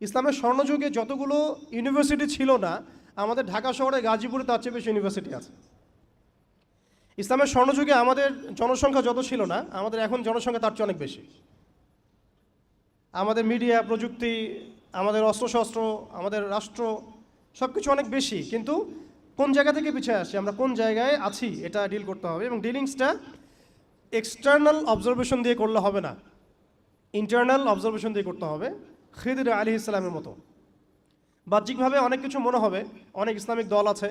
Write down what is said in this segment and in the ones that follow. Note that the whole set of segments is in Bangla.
ইসলামের স্বর্ণযুগে যতগুলো ইউনিভার্সিটি ছিল না, আমাদের ঢাকা শহরে গাজীপুরে তার চেয়ে বেশি ইউনিভার্সিটি আছে। ইসলামের স্বর্ণযুগে আমাদের জনসংখ্যা যত ছিল না, আমাদের এখন জনসংখ্যা তার চেয়ে অনেক বেশি। আমাদের মিডিয়া প্রযুক্তি, আমাদের অস্ত্রশস্ত্র, আমাদের রাষ্ট্র সব কিছু অনেক বেশি। কিন্তু কোন জায়গা থেকে পিছিয়ে আসছি আমরা কোন জায়গায় আছি, এটা ডিল করতে হবে এবং ডিলিংসটা এক্সটার্নাল অবজারভেশন দিয়ে করলে হবে না। ইন্টারনাল অবজারভেশন দিয়ে করতে হবে। খিদির আলী ইসলামের মতো। বাহ্যিকভাবে অনেক কিছু মনে হবে, অনেক ইসলামিক দল আছে,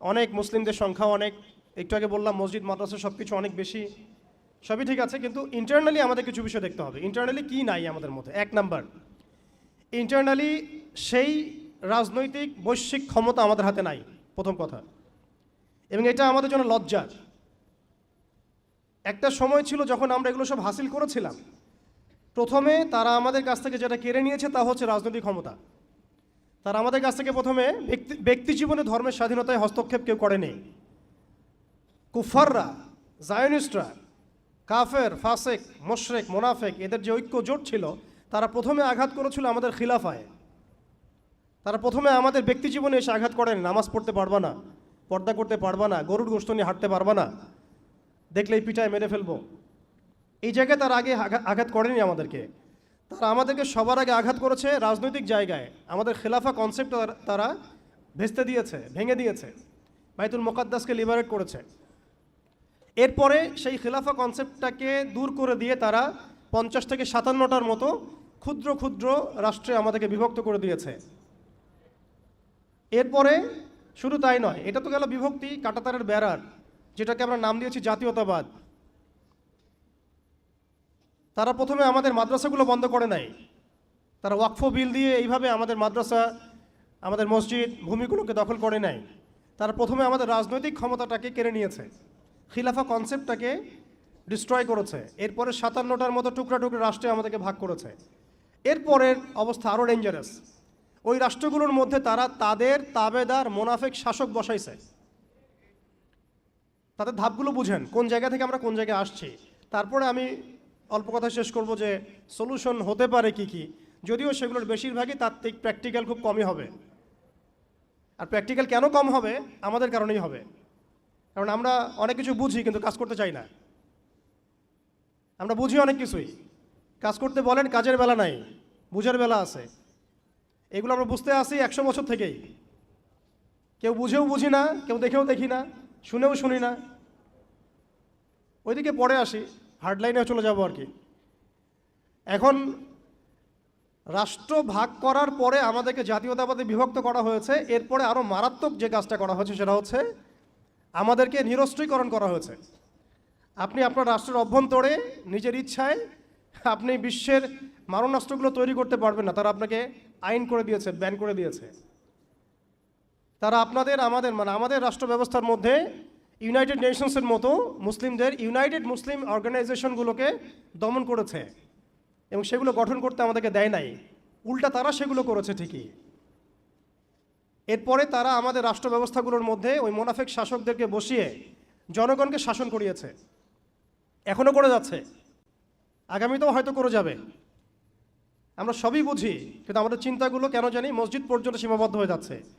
অনেক মুসলিমদের সংখ্যা অনেক। একটু আগে বললাম, মসজিদ, মাদ্রাসা সব কিছু অনেক বেশি, সবই ঠিক আছে, কিন্তু ইন্টারনালি আমাদের কিছু বিষয় দেখতে হবে। ইন্টারনালি কি নাই আমাদের মধ্যে? এক নাম্বার ইন্টারনালি সেই রাজনৈতিক, বৈশ্বিক ক্ষমতা আমাদের হাতে নাই, প্রথম কথা। এবং এটা আমাদের জন্য লজ্জার। একটা সময় ছিল যখন আমরা এগুলো সব হাসিল করেছিলাম প্রথমে তারা আমাদের কাছ থেকে যেটা কেড়ে নিয়েছে তা হচ্ছে রাজনৈতিক ক্ষমতা। তারা আমাদের কাছ থেকে প্রথমে ব্যক্তি ব্যক্তি জীবনে ধর্মের স্বাধীনতায় হস্তক্ষেপ কেউ করেনি। কুফাররা জায়নিস্টরা, কাফের, ফাসেক, মোশরেক, মোনাফেক, এদের যে ঐক্য জোট ছিল, তারা প্রথমে আঘাত করেছিল আমাদের খিলাফায়। তারা প্রথমে আমাদের ব্যক্তি জীবনে এসে আঘাত করেন, নামাজ পড়তে পারবা না, পর্দা করতে পারবা না, গরুর গোস্ত নিয়ে হাঁটতে পারবা না। দেখলেই পিঠায় মেরে ফেলব। এই জায়গায় তার আগে আঘাত করেনি আমাদেরকে। তারা আমাদেরকে সবার আগে আঘাত করেছে রাজনৈতিক জায়গায়। আমাদের খেলাফা কনসেপ্ট তারা ভেস্তে দিয়েছে, ভেঙে দিয়েছে। বাইতুল মোকাদ্দাসকে লিবারেট করেছে। এরপরে সেই খেলাফা কনসেপ্টটাকে দূর করে দিয়ে তারা পঞ্চাশ থেকে সাতান্নটার মতো ক্ষুদ্র ক্ষুদ্র রাষ্ট্রে আমাদেরকে বিভক্ত করে দিয়েছে। এরপরে শুধু তাই নয়, এটা তো গেল বিভক্তি, কাটাতারের বেড়ার যেটাকে আমরা নাম দিয়েছি জাতীয়তাবাদ। তারা প্রথমে আমাদের মাদ্রাসাগুলো বন্ধ করে নাই তারা ওয়াকফ বিল দিয়ে এইভাবে আমাদের মাদ্রাসা, আমাদের মসজিদ, ভূমিগুলোকে দখল করে নাই তারা প্রথমে আমাদের রাজনৈতিক ক্ষমতাটাকে কেড়ে নিয়েছে। খিলাফা কনসেপ্টটাকে ডিস্ট্রয় করেছে। এরপরে সাতান্নটার মতো টুকরা টুকরা রাষ্ট্রে আমাদেরকে ভাগ করেছে। এরপরের অবস্থা আরও ডেঞ্জারাস ওই রাষ্ট্রগুলোর মধ্যে তারা তাদের তাবেদার, মোনাফেক শাসক বসাইছে। তাদের ধাপগুলো বুঝেন, কোন জায়গা থেকে আমরা কোন জায়গায় আসছি। তারপরে আমি অল্প কথা শেষ করব যে সলিউশন হতে পারে কি কি? যদিও সেগুলোর বেশিরভাগই তাত্ত্বিক প্র্যাকটিক্যাল খুব কমই হবে। আর প্র্যাকটিক্যাল কেন কম হবে? আমাদের কারণেই হবে। কারণ আমরা অনেক কিছু বুঝি কিন্তু কাজ করতে চাই না। আমরা বুঝি অনেক কিছুই। কাজ করতে বলেন, কাজের বেলা নাই, বুঝার বেলা আছে। এগুলো আমরা বুঝতে আসি একশো বছর থেকেই। কেউ বুঝেও বুঝি না, কেউ দেখেও দেখি না, শুনেও শুনি না। ওইদিকে পরে আসি। হার্ডলাইনে চলে যাব আর কি। এখন রাষ্ট্র ভাগ করার পরে আমাদেরকে জাতীয়তাবাদে বিভক্ত করা হয়েছে, এরপরে আরও মারাত্মক যে কাজটা করা হয়েছে সেটা হচ্ছে আমাদেরকে নিরস্ত্রীকরণ করা হয়েছে। আপনি আপনার রাষ্ট্রের অভ্যন্তরে নিজের ইচ্ছায় আপনি বিশ্বের মারণাস্ত্রগুলো তৈরি করতে পারবেন না, তারা আপনাকে আইন করে দিয়েছে, ব্যান করে দিয়েছে। তারা আপনাদের, আমাদের মানে আমাদের রাষ্ট্র ব্যবস্থার মধ্যে ইউনাইটেড নেশনসের মতো মুসলিমদের ইউনাইটেড মুসলিম অর্গানাইজেশনগুলোকে দমন করেছে এবং সেগুলো গঠন করতে আমাদেরকে দেয় নাই। উল্টা তারা সেগুলো করেছে ঠিকই। এরপরে তারা আমাদের রাষ্ট্র ব্যবস্থাগুলোর মধ্যে ওই মোনাফেক শাসকদেরকে বসিয়ে জনগণকে শাসন করিয়েছে। এখনও করে যাচ্ছে। আগামীতেও হয়তো করে যাবে। আমরা সবই বুঝি, কিন্তু আমাদের চিন্তাগুলো কেন জানি মসজিদ পর্যন্ত সীমাবদ্ধ হয়ে যাচ্ছে।